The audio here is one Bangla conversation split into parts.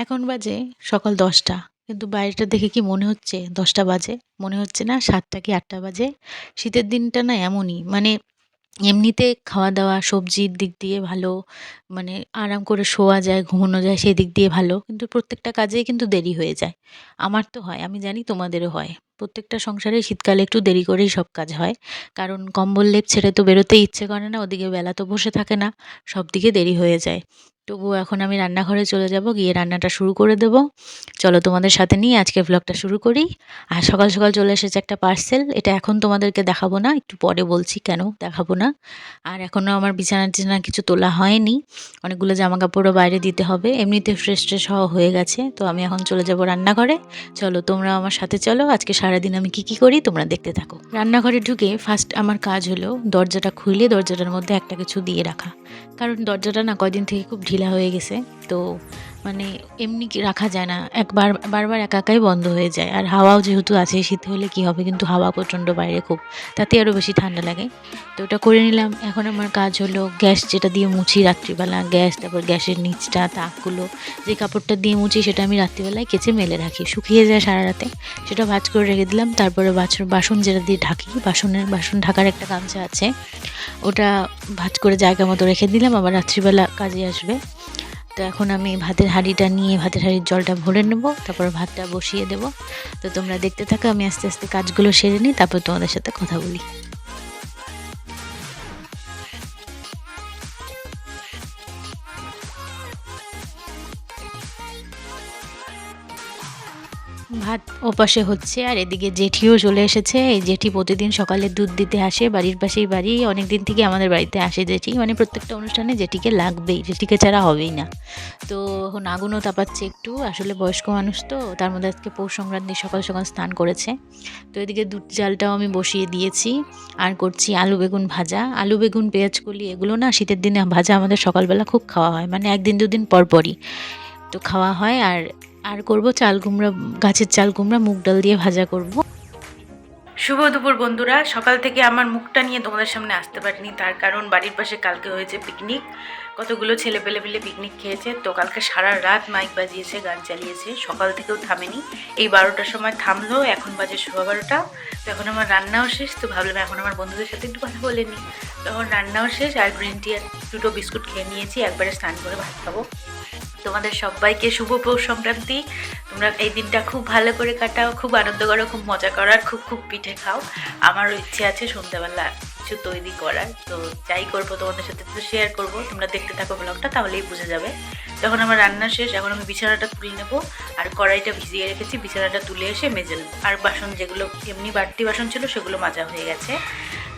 এখন বাজে সকাল দশটা। কিন্তু বাইরেটা দেখে কি মনে হচ্ছে? দশটা বাজে। মনে হচ্ছে না সাতটা কি আটটা বাজে? শীতের দিনটা না এমনই। মানে এমনিতে খাওয়া দাওয়া সবজির দিক দিয়ে ভালো মানে আরাম করে শোয়া যায়, ঘুমানো যায়, সেই দিক দিয়ে ভালো। কিন্তু প্রত্যেকটা কাজেই কিন্তু দেরি হয়ে যায়। আমার তো হয়, আমি জানি তোমাদেরও হয়। প্রত্যেকটা সংসারে শীতকালে একটু দেরি করেই সব কাজ হয়। কারণ কম্বল, লেপ ছেড়ে তো বেরোতেই ইচ্ছে করে না, ওদিকে বেলা তো বসে থাকে না, সব দিকে দেরি হয়ে যায়। তবুও এখন আমি রান্নাঘরে চলে যাব, গিয়ে রান্নাটা শুরু করে দেব। চলো তোমাদের সাথে নিয়ে আজকে ব্লগটা শুরু করি। আর সকাল সকাল চলে এসেছে একটা পার্সেল এটা এখন তোমাদেরকে দেখাবো না, একটু পরে বলছি কেন দেখাবো না। আর এখনও আমার বিছানা টিছানা কিছু তোলা হয়নি, অনেকগুলো জামা কাপড়ও বাইরে দিতে হবে, এমনিতে ফ্রেশ ট্রেশ হওয়া হয়ে গেছে, তো আমি এখন চলে যাব রান্নাঘরে। চলো তোমরা আমার সাথে চলো, আজকে সারাদিন আমি কি কি করি তোমরা দেখতে থাকো। রান্নাঘরে ঢুকে ফার্স্ট আমার কাজ হলো দরজাটা খুলে দরজাটার মধ্যে একটা কিছু দিয়ে রাখা। কারণ দরজাটা না কয়দিন থেকে খুব ঢিলা হয়ে গেছে তো মানে এমনি কি রাখা যায় না। একবার বারবার একা একাই বন্ধ হয়ে যায়। আর হাওয়াও যেহেতু আছে, শীত হলে কি হবে? কিন্তু হাওয়া প্রচণ্ড বাইরে খুব। তাতে আরও বেশি ঠান্ডা লাগে। তো ওটা করে নিলাম। এখন আমার কাজ হলো গ্যাস যেটা দিয়ে মুছি রাত্রিবেলা। গ্যাস, তারপর গ্যাসের নিচটা, তাকগুলো, যে কাপড়টা দিয়ে মুছি সেটা আমি রাত্রিবেলায় কেচে মেলে রাখি। শুকিয়ে যায় সারা রাতে। সেটা ভাজ করে রেখে দিলাম। তারপরে বাছর বাসন যেটা দিয়ে ঢাকি, বাসনের, বাসন ঢাকার একটা গামছা আছে। ওটা ভাজ করে জায়গা মতো রেখে দিলাম। আবার রাত্রিবেলা কাজে আসবে। তো এখন আমি ভাতের হাঁড়িটা নিয়ে ভাতের হাঁড়ির জলটা ভরে নেব, তারপর ভাতটা বসিয়ে দেব। তো তোমরা দেখতে থাকো, আমি আস্তে আস্তে কাজগুলো সেরে নিই, তারপর তোমাদের সাথে কথা বলি। ভাত ওপাশে হচ্ছে, আর এদিকে জেঠিও চলে এসেছে। এই জেঠি প্রতিদিন সকালে দুধ দিতে আসে, বাড়ির পাশেই বাড়ি। অনেক দিন থেকে আমাদের বাড়িতে আসে জেঠি। মানে প্রত্যেকটা অনুষ্ঠানে জেঠিকে লাগবেই, জেঠিকে ছাড়া হবেই না। তো এখন আগুনও তাপাচ্ছে একটু, আসলে বয়স্ক মানুষ তো, তার মধ্যে আজকে পৌষ সংক্রান্তি সকাল সকাল স্নান করেছে। তো এদিকে দুধ জালটাও আমি বসিয়ে দিয়েছি, আর করছি আলু বেগুন ভাজা। আলু বেগুন, পেঁয়াজ কলি, এগুলো না শীতের দিনে ভাজা আমাদের সকালবেলা খুব খাওয়া হয়। মানে একদিন দুদিন পরপরই তো খাওয়া হয়, আর আর করব চাল কুমড়া, গাছের চাল কুমড়া, মুগ ডাল দিয়ে ভাজা করব। শুভ দুপুর বন্ধুরা। সকাল থেকে আমার মুখটা নিয়ে তোমাদের সামনে আসতে পারিনি। তার কারণ বাড়ির পাশে কালকে হয়েছে পিকনিক কতগুলো ছেলে পেলে পেলে পিকনিক খেয়েছে। তো কালকে সারা রাত মাইক বাজিয়েছে, গান চালিয়েছে। সকাল থেকেও থামেনি। এই বারোটার সময় থামলো। এখন বাজে সোয়া বারোটা। তো এখন আমার রান্নাও শেষ। তো ভাবলাম এখন আমার বন্ধুদের সাথে একটু কথা বলে নিই। তখন রান্নাও শেষ। আর গ্রিন টি আর দুটো বিস্কুট খেয়ে নিয়েছি। একবারে স্নান করে ভাত খাব। তোমাদের সবাইকে শুভ পৌষ সংক্রান্তি। তোমরা এই দিনটা খুব ভালো করে কাটাও, খুব আনন্দ করো, খুব মজা করো, আর খুব খুব পিঠে খাও। আমারও ইচ্ছে আছে সন্ধ্যাবেলা কিছু তৈরি করার। তো যাই করব তোমাদের সাথে তো শেয়ার করব। তোমরা দেখতে থাকো ব্লগটা তাহলেই বুঝে যাবে। যখন আমার রান্না শেষ, এখন আমি বিছানাটা তুলে নেব। আর কড়াইটা ভিজিয়ে রেখেছি, বিছানাটা তুলে এসে মেজে নেব। আর বাসন যেগুলো, এমনি বাড়তি বাসন ছিল, সেগুলো মাজা হয়ে গেছে।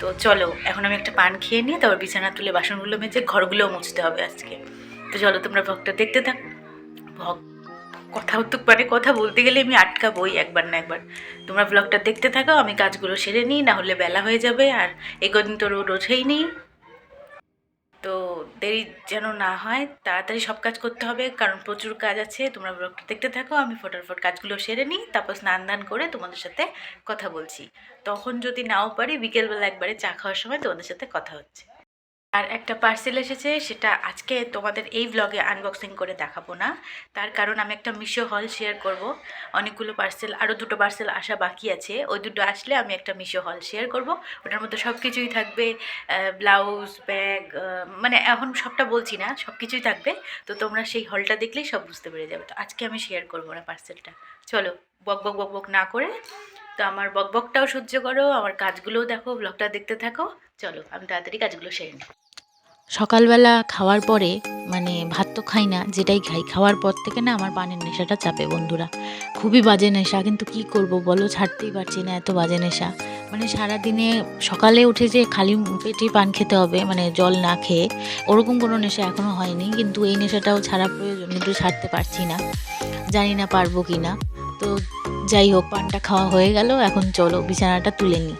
তো চলো, এখন আমি একটা পান খেয়ে নিয়ে তারপর বিছানা তুলে বাসনগুলো মেজে ঘরগুলোও মুছতে হবে আজকে। তো চলো তোমরা ভগটা দেখতে থাক। ভগ কথা মানে কথা বলতে গেলে আমি আটকাবোই একবার না একবার। তোমরা ব্লগটা দেখতে থাকো, আমি কাজগুলো সেরে নিই না হলে বেলা হয়ে যাবে আর এই কদিন তো রোড ওঠেই নেই। তো দেরি যেন না হয়, তাড়াতাড়ি সব কাজ করতে হবে, কারণ প্রচুর কাজ আছে। তোমরা ব্লগটা দেখতে থাকো, আমি ফটাফট কাজগুলো সেরে নিই, তারপর স্নান দান করে তোমাদের সাথে কথা বলছি। তখন যদি নাও পারি, বিকেলবেলা একবারে চা খাওয়ার সময় তোমাদের সাথে কথা হচ্ছে। আর একটা পার্সেল এসেছে, সেটা আজকে তোমাদের এই ব্লগে আনবক্সিং করে দেখাবো না। তার কারণ আমি একটা মিশো হল শেয়ার করব। অনেকগুলো পার্সেল আরও দুটো পার্সেল আসা বাকি আছে। ওই দুটো আসলে আমি একটা মিশো হল শেয়ার করব। ওটার মধ্যে সব কিছুই থাকবে ব্লাউজ ব্যাগ মানে এখন সবটা বলছি না সব কিছুই থাকবে। তো তোমরা সেই হলটা দেখলেই সব বুঝতে পেরে যাবে। তো আজকে আমি শেয়ার করব না পার্সেলটা চলো, বক বক বক বক না করে। তো আমার বকবকটাও সহ্য করো, আমার কাজগুলোও দেখো ব্লগটা দেখতে থাকো। চলো, আমি তাড়াতাড়ি কাজগুলো সেরে নিই। সকালবেলা খাওয়ার পরে মানে ভাত তো খাই না, যেটাই খাই, খাওয়ার পর থেকে না আমার পানের নেশাটা চাপে বন্ধুরা। খুবই বাজে নেশা, কিন্তু কি করব বলো, ছাড়তেই পারছি না এত বাজে নেশা। মানে সারাদিনে সকালে উঠে যে খালি পেটে পান খেতে হবে মানে জল না খেয়ে, ওরকম কোনো নেশা এখনও হয়নি, কিন্তু এই নেশাটাও ছাড়া প্রয়োজন কিন্তু ছাড়তে পারছি না। জানি না পারব কি না। তো যাই হোক, পানটা খাওয়া হয়ে গেল, এখন চলো বিছানাটা তুলে নিই।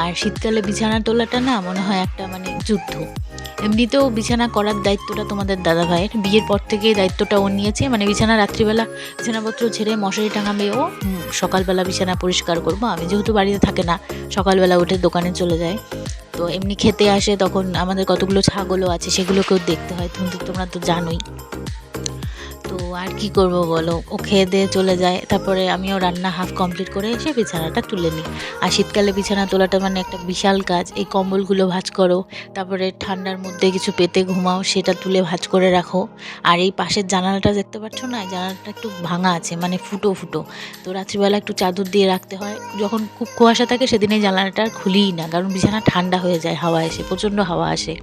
আর শীতকালে বিছানা তোলাটা না মনে হয় একটা মানে যুদ্ধ। এমনিতেও বিছানা করার দায়িত্বটা তোমাদের দাদা ভাইয়ের বিয়ের পর থেকে দায়িত্বটা ও নিয়েছে। মানে বিছানা রাত্রিবেলা বিছানাপত্র ছেড়ে মশারি টাঙাবে ও সকালবেলা বিছানা পরিষ্কার করব। আমি যেহেতু বাড়িতে থাকে না, সকালবেলা উঠে দোকানে চলে যায়। তো এমনি খেতে আসে তখন আমাদের কতগুলো ছাগলও আছে, সেগুলোকেও দেখতে হয়। কিন্তু তোমরা তো জানোই। আর কি করব বলো? ও খেয়ে দিয়ে চলে যায়। তারপরে আমিও রান্না হাফ কমপ্লিট করে এসে বিছানাটা তুলে নিই। আর শীতকালে বিছানা তোলাটা মানে একটা বিশাল কাজ। এই কম্বলগুলো ভাঁজ করো। তারপরে ঠান্ডার মধ্যে কিছু পেতে ঘুমাও, সেটা তুলে ভাঁজ করে রাখো। আর এই পাশের জানালাটা দেখতে পাচ্ছ না? জানালাটা একটু ভাঙা আছে মানে ফুটো ফুটো। তো রাত্রিবেলা একটু চাদর দিয়ে রাখতে হয়। যখন খুব কুয়াশা থাকে, সেদিন এই জানালাটা আর খুলিই না। কারণ বিছানা ঠান্ডা হয়ে যায়, হাওয়া এসে, প্রচণ্ড হাওয়া আসে।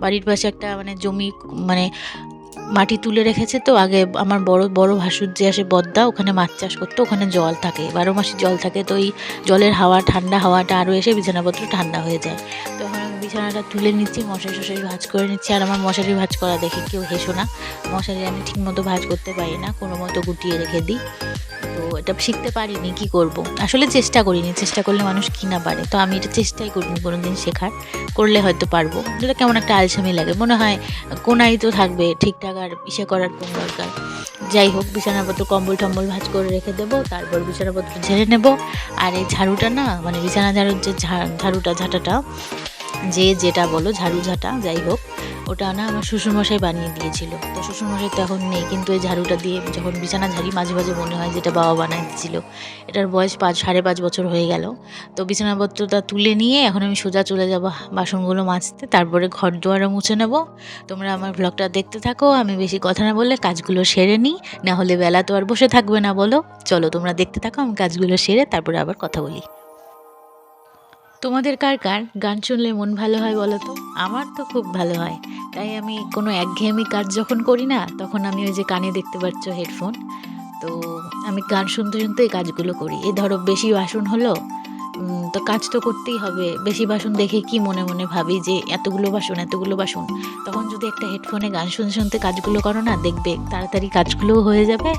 বাড়ির পাশে একটা মানে জমি মানে মাটি তুলে রেখেছে তো, আগে আমার বড় বড় ভাসুর যে আসে বদ্দা, ওখানে মাছ চাষ করতো, ওখানে জল থাকে, বারো মাসে জল থাকে, তো ওই জলের হাওয়া, ঠান্ডা হাওয়াটা আরও এসে বিছানাপত্র ঠান্ডা হয়ে যায়। তো আমি বিছানাটা তুলে নিচ্ছি, মশারি শশারি ভাজ করে নিচ্ছি, আর আমার মশারি ভাজ করা দেখে কেউ হেসো না। মশারি আমি ঠিকমতো ভাজ করতে পারি না, কোনো মতো গুটিয়ে রেখে দিই। তো এটা শিখতে পারিনি, কি করব? আসলে চেষ্টা করিনি, চেষ্টা করলে মানুষ কি না পারে? তো আমি এটা চেষ্টাই করিনি কোনো দিন শেখার, করলে হয়তো পারব। এটা কেমন একটা আলসামি লাগে, মনে হয় কোনাই তো থাকবে, ঠিকঠাক আর ইসে করার কোনো দরকার। যাই হোক, বিছানাপত্র কম্বল টম্বল ভাজ করে রেখে দেবো, তারপর বিছানাপত্র ঝেড়ে নেব। আর এই ঝাড়ুটা না মানে বিছানা ঝাড়ুর যে ঝাড়ুটা, ঝাঁটাটা, যে যেটা বলো, ঝাড়ু ঝাঁটা, যাই হোক। ওটা না আমার শ্বশুরমশাই বানিয়ে দিয়েছিল। তো শ্বশুরমশাই তো এখন নেই, কিন্তু এই ঝাড়ুটা দিয়ে যখন বিছানা ঝাড়ি মাঝে মাঝে মনে হয় যেটা বাবা বানাই দিয়েছিল, এটার বয়স পাঁচ, সাড়ে পাঁচ বছর হয়ে গেল। তো বিছানাপত্রটা তুলে নিয়ে এখন আমি সোজা চলে যাব বাসনগুলো মাজতে, তারপরে ঘর দুয়ারও মুছে নেব। তোমরা আমার ব্লগটা দেখতে থাকো, আমি বেশি কথা না বললে কাজগুলো সেরে নিই, না হলে বেলা তো আর বসে থাকবে না, বলো। চলো তোমরা দেখতে থাকো, আমি কাজগুলো সেরে তারপরে আবার কথা বলি। তোমাদের কার কার গান শুনলে মন ভালো হয় বলো তো? আমার তো খুব ভালো হয়। তাই আমি কোনো একঘেয়েমি কাজ যখন করি না, তখন আমি ওই যে কানে দেখতে পাচ্ছ হেডফোন তো আমি গান শুনতে শুনতে এই কাজগুলো করি। এ ধরো বেশি বাসন হলো তো কাজ তো করতেই হবে। বেশি বাসন দেখে কি মনে মনে ভাবি যে এতগুলো বাসন এতগুলো বাসন। তখন যদি একটা হেডফোনে গান শুনতে শুনতে কাজগুলো করো না, দেখবে তাড়াতাড়ি কাজগুলোও হয়ে যাবে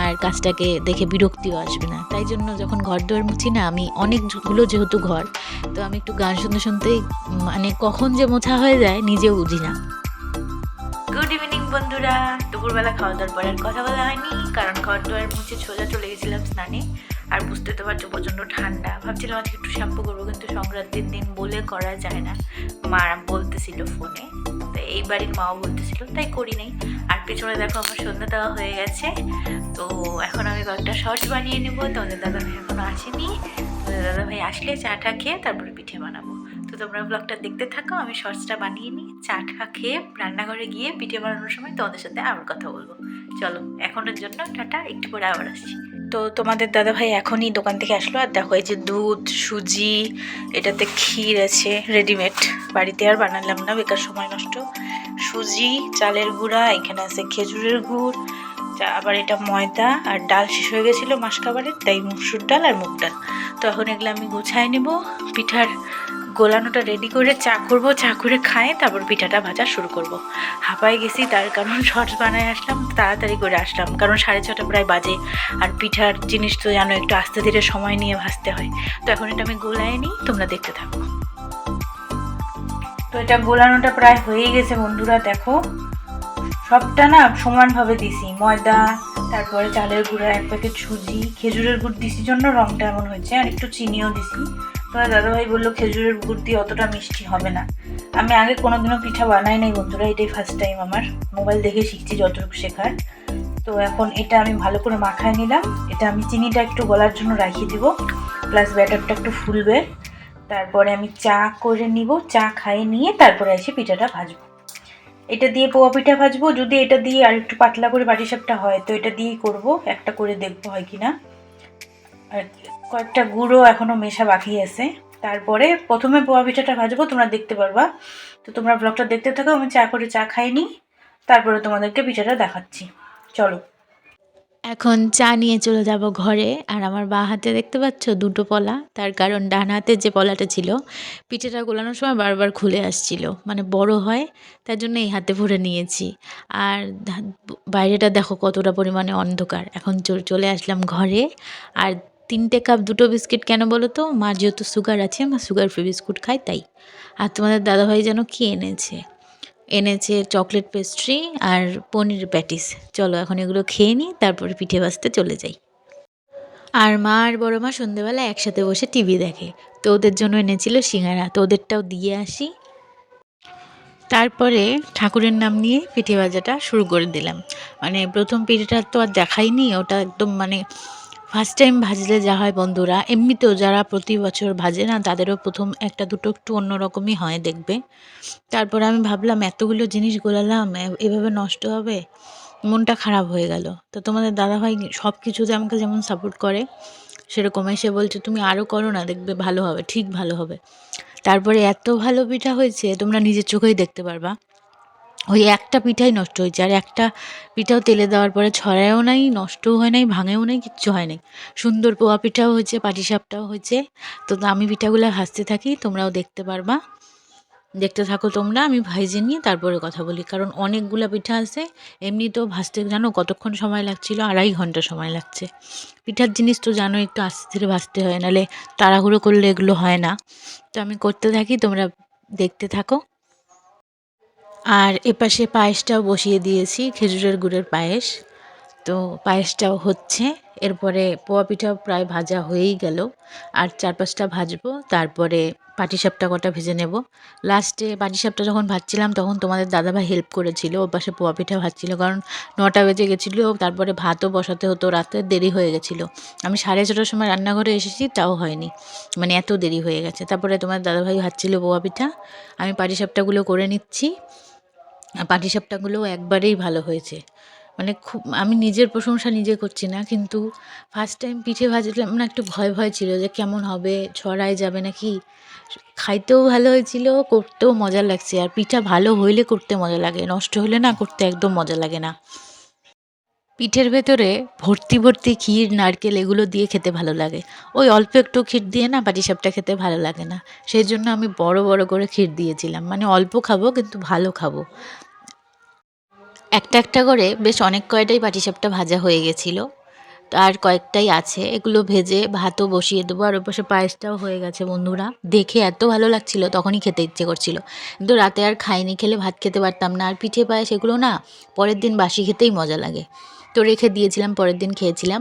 আর কাজটাকে দেখে বিরক্তিও আসবে না। তাই জন্য যখন ঘর দুয়ার মুছি না, আমি অনেকগুলো যেহেতু ঘর, তো আমি একটু গান শুনতে শুনতেই মানে কখন যে মোছা হয়ে যায় নিজেও বুঝি না। গুড ইভিনিং বন্ধুরা। দুপুরবেলা খাওয়া দাওয়ার পর আর কথা বলা হয়নি, কারণ ঘর দুয়ার মুছে সোজা চলে গেছিলাম স্নানে। আর বুঝতে তো পারছ প্রচণ্ড ঠান্ডা। ভাবছিলাম আজকে একটু শ্যাম্পু করব, কিন্তু সংক্রান্তির দিন বলে করা যায় না। মা বলতেছিল ফোনে তো এই বাড়ির মাও বলতেছিল, তাই করি নাই। আর পেছনে দেখো আমার সন্ধ্যা দেওয়া হয়ে গেছে। তো এখন আমি কয়েকটা শর্টস বানিয়ে নেব। তোমাদের দাদা ভাই এখনও আসেনি। তোমাদের দাদা ভাই আসলে চাটা খেয়ে তারপরে পিঠে বানাবো। তো তোমরা ব্লগটা দেখতে থাকো, আমি শর্টসটা বানিয়ে নিই, চা টা খেয়ে রান্নাঘরে গিয়ে পিঠে বানানোর সময় তোমাদের সাথে আবার কথা বলব। চলো, এখনের জন্য টাটা, একটু পরে আবার আসছি। তো তোমাদের দাদা ভাই এখনই দোকান থেকে আসলো। আর দেখো, এই যে দুধ, সুজি, এটাতে ক্ষীর আছে রেডিমেড বাড়িতে আর বানালাম না, বেকার সময় নষ্ট। সুজি, চালের গুঁড়া, এখানে আছে খেজুরের গুড় আবার এটা ময়দা, আর ডাল শেষ হয়ে গেছিল মাস খাবারের, তাই মুসুর ডাল আর মুগ ডাল। তো এখন এগুলো আমি গুছাই নেব, পিঠার গোলানোটা রেডি করে চা করব, চা করে খায় তারপর পিঠাটা ভাজা শুরু করব। হাঁপায় গেছি, তার কারণ শর্টস বানায় আসলাম, তাড়াতাড়ি করে আসলাম। কারণ সাড়ে ছটা প্রায় বাজে, আর পিঠার জিনিস তো জানো একটু আস্তে ধীরে সময় নিয়ে ভাজতে হয়। তো এখন এটা আমি গোলায় নিই, তোমরা দেখতে থাকো। তো এটা গোলানোটা প্রায় হয়েই গেছে বন্ধুরা, দেখো। সবটা না সমানভাবে দিছি, ময়দা, তারপরে চালের গুঁড়া, এক প্যাকেট সুজি, খেজুরের গুড় দিছি জন্য রংটা এমন হয়েছে, আর একটু চিনিও দিছি। তোমার দাদাভাই বলল, খেজুরের গুড় দিয়ে অতটা মিষ্টি হবে না। আমি আগে কোনোদিনও পিঠা বানাই নাই বন্ধুরা, এটাই ফার্স্ট টাইম আমার। মোবাইল দেখে শিখছি যতটুকু শেখার। তো এখন এটা আমি ভালো করে মাখায় নিলাম। এটা আমি চিনিটা একটু গলার জন্য রাখিয়ে দিব প্লাস ব্যাটারটা একটু ফুলবে। তারপরে আমি চা করে নিব, চা খাইয়ে নিয়ে তারপরে এসে পিঠাটা ভাজবো। এটা দিয়ে পোয়া পিঠা ভাজবো, যদি এটা দিয়ে আর একটু পাতলা করে বাটিসাপটা হয়, তো এটা দিয়েই করব। একটা করে দেখব হয় কি না আর কয়েকটা গুঁড়ো এখনও মেশা বাকি আছে। তারপরে প্রথমে পোয়া পিঠাটা ভাজবো, তোমরা দেখতে পারবা। তো তোমরা ব্লগটা দেখতে থাকো, আমি চা করে চা খাইনি। তারপরে তোমাদেরকে পিঠাটা দেখাচ্ছি। চলো। এখন চা নিয়ে চলে যাব ঘরে, আর আমার বাঁ হাতে দেখতে পাচ্ছ দুটো পলা। তার কারণ ডান হাতে যে পলাটা ছিল, পিঠেটা গোলানোর সময় বারবার খুলে আসছিল। মানে বড় হয়, তার জন্য এই হাতে ভরে নিয়েছি। আর বাইরেটা দেখো কতটা পরিমাণে অন্ধকার। এখন চলে আসলাম ঘরে, আর তিনটে কাপ দুটো বিস্কিট কেন বলো তো? মার যেহেতু সুগার আছে, মা সুগার ফ্রি বিস্কুট খাই তাই। আর তোমাদের দাদাভাই যেন কি এনেছে? এনেছে চকলেট পেস্ট্রি আর পনির প্যাটিস চলো এখন এগুলো খেয়ে নিই, তারপরে পিঠে ভাজতে চলে যাই। আর মা আর বড় মা সন্ধেবেলা একসাথে বসে টিভি দেখে। তো ওদের জন্য এনেছিল সিঙ্গারা, তো ওদেরটাও দিয়ে আসি। তারপরে ঠাকুরের নাম নিয়ে পিঠে ভাজাটা শুরু করে দিলাম। মানে প্রথম পিঠেটা তো আর দেখাইনি, ওটা একদম মানে ফার্স্ট টাইম ভাজলে যা হয় বন্ধুরা, এমনিতেও যারা প্রতি বছর ভাজে না, তাদেরও প্রথম একটা দুটো একটু অন্যরকমই হয় দেখবে। তারপর আমি ভাবলাম, এতগুলো জিনিস গোলালাম এভাবে নষ্ট হবে? মনটা খারাপ হয়ে গেল। তো তোমাদের দাদাভাই সব কিছুতে আমাকে যেমন সাপোর্ট করে, সেরকম এসে বলছে, তুমি আরও করো না, দেখবে ভালো হবে, ঠিক ভালো হবে। তারপরে এত ভালো পিঠা হয়েছে, তোমরা নিজের চোখেই দেখতে পারবা। ওই একটা পিঠাই নষ্ট হয়েছে, আর একটা পিঠাও তেলে দেওয়ার পরে ছড়ায়ও নাই, নষ্টও হয় নাই, ভাঙেও নাই, কিচ্ছু হয় নাই। সুন্দর পোয়া পিঠাও হয়েছে পাটিসাপটাও হয়েছে। তো আমি পিঠাগুলো ভাজতে থাকি, তোমরাও দেখতে পারবা। দেখতে থাকো তোমরা, আমি ভাইজে নিয়ে তারপরে কথা বলি, কারণ অনেকগুলো পিঠা আছে, এমনিতেও ভাজতে জানো কতক্ষণ সময় লাগছিল, আড়াই ঘণ্টা সময় লাগছে। পিঠার জিনিস তো জানো, একটু আস্তে ধীরে ভাজতে হয় নাহলে তাড়াহুড়ো করলে এগুলো হয় না। তো আমি করতে থাকি, তোমরা দেখতে থাকো। আর এপাশে পায়েসটাও বসিয়ে দিয়েছি, খেজুরের গুড়ের পায়েস। তো পায়েসটাও হচ্ছে, এরপরে পোয়া পিঠাও প্রায় ভাজা হয়েই গেল। আর চার পাঁচটা ভাজবো, তারপরে পাটিসাপটা কটা ভেজে নেব। লাস্টে পাটিসাপটা যখন ভাজছিলাম, তখন তোমাদের দাদাভাই হেল্প করেছিল, ওর পাশে পোয়া পিঠা ভাজছিল। কারণ নটা বেজে গেছিল, তারপরে ভাতও বসাতে হতো, রাতে দেরি হয়ে গেছিল। আমি সাড়ে ছটার সময় রান্নাঘরে এসেছি, তাও হয়নি। মানে এত দেরি হয়ে গেছে। তারপরে তোমার দাদাভাই ভাজছিল পোয়া পিঠা। আমি পাটিসাপটাগুলো করে নিচ্ছি। পাটিসাপটাগুলোও একবারেই ভালো হয়েছে। মানে খুব, আমি নিজের প্রশংসা নিজে করছি না, কিন্তু ফার্স্ট টাইম পিঠে ভাজলাম না, একটু ভয় ভয় ছিল যে কেমন হবে, ছড়ায় যাবে নাকি? খাইতেও ভালো হয়েছিল, করতেও মজা লাগছে, আর পিঠা ভালো হইলে করতে মজা লাগে, নষ্ট হলে না করতে একদম মজা লাগে না। পিঠের ভেতরে ভর্তি ভর্তি ক্ষীর, নারকেল এগুলো দিয়ে খেতে ভালো লাগে। ওই অল্প একটু ক্ষীর দিয়ে না পাটিসাপটা খেতে ভালো লাগে না। সেই জন্য আমি বড় বড় করে ক্ষীর দিয়েছিলাম। মানে অল্প খাব, কিন্তু ভালো খাব। একটা একটা করে বেশ অনেক কয়টাই পাটিসাপটা ভাজা হয়ে গেছিল। আর কয়েকটাই আছে, এগুলো ভেজে ভাতও বসিয়ে দেবো। আর ওর পাশে পায়েসটাও হয়ে গেছে বন্ধুরা। দেখে এত ভালো লাগছিল, তখনই খেতে ইচ্ছে করছিল। কিন্তু রাতে আর খাইনি, খেলে ভাত খেতে পারতাম না। আর পিঠে পায়েস এগুলো না, পরের দিন বাসি খেতেই মজা লাগে। তো রেখে দিয়েছিলাম, পরের দিন খেয়েছিলাম।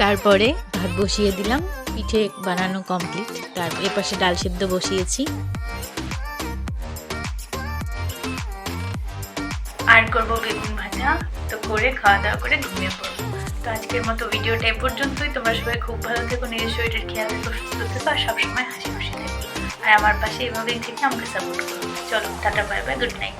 তারপরে ভাত বসিয়ে দিলাম, পিঠে বানানো কমপ্লিট তার এপাশে ডাল সেদ্ধ বসিয়েছি। আর করব বেগুন ভাজা, তো করে খাওয়া দাওয়া করে ঘুমিয়ে পড়ব। তো আজকের মতো ভিডিওটা এ পর্যন্তই। তোমরা সবাই খুব ভালো থেকো, নিজের শরীরের খেয়াল রেখো, সুস্থ থেকো, আর সবসময় হাসি খুশি থেকো। আর আমার পাশে এভাবেই থেকে আমাকে সাপোর্ট করো। চলো, tata bye bye good night